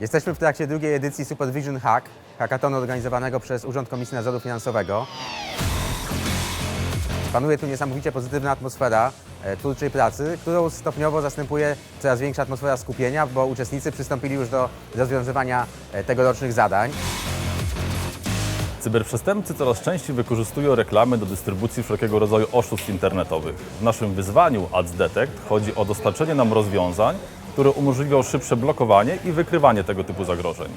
Jesteśmy w trakcie drugiej edycji Supervision Hack, hackathonu organizowanego przez Urząd Komisji Nadzoru Finansowego. Panuje tu niesamowicie pozytywna atmosfera e, twórczej pracy, którą stopniowo zastępuje coraz większa atmosfera skupienia, bo uczestnicy przystąpili już do rozwiązywania e, tegorocznych zadań. Cyberprzestępcy coraz częściej wykorzystują reklamy do dystrybucji wszelkiego rodzaju oszustw internetowych. W naszym wyzwaniu Ads Detect chodzi o dostarczenie nam rozwiązań, które umożliwią szybsze blokowanie i wykrywanie tego typu zagrożeń.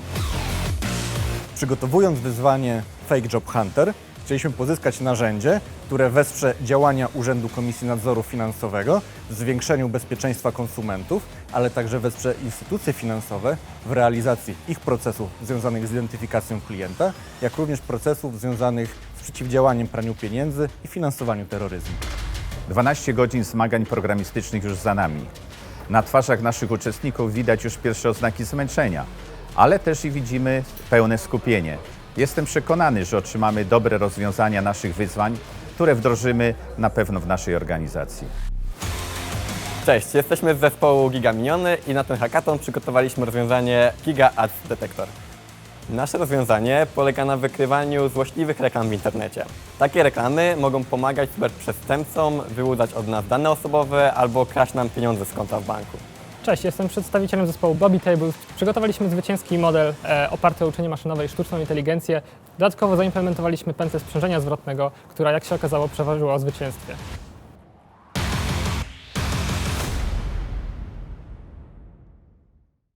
Przygotowując wyzwanie Fake Job Hunter, chcieliśmy pozyskać narzędzie, które wesprze działania Urzędu Komisji Nadzoru Finansowego w zwiększeniu bezpieczeństwa konsumentów, ale także wesprze instytucje finansowe w realizacji ich procesów związanych z identyfikacją klienta, jak również procesów związanych z przeciwdziałaniem praniu pieniędzy i finansowaniu terroryzmu. 12 godzin zmagań programistycznych już za nami. Na twarzach naszych uczestników widać już pierwsze oznaki zmęczenia, ale też i widzimy pełne skupienie. Jestem przekonany, że otrzymamy dobre rozwiązania naszych wyzwań, które wdrożymy na pewno w naszej organizacji. Cześć, jesteśmy z zespołu Giga Miniony i na ten hackathon przygotowaliśmy rozwiązanie Giga Ads Detector. Nasze rozwiązanie polega na wykrywaniu złośliwych reklam w internecie. Takie reklamy mogą pomagać cyberprzestępcom wyłudzać od nas dane osobowe albo kraść nam pieniądze z konta w banku. Cześć, jestem przedstawicielem zespołu Bobby Tables. Przygotowaliśmy zwycięski model e, oparty o uczenie maszynowe i sztuczną inteligencję. Dodatkowo zaimplementowaliśmy pętlę sprzężenia zwrotnego, która jak się okazało przeważyła o zwycięstwie.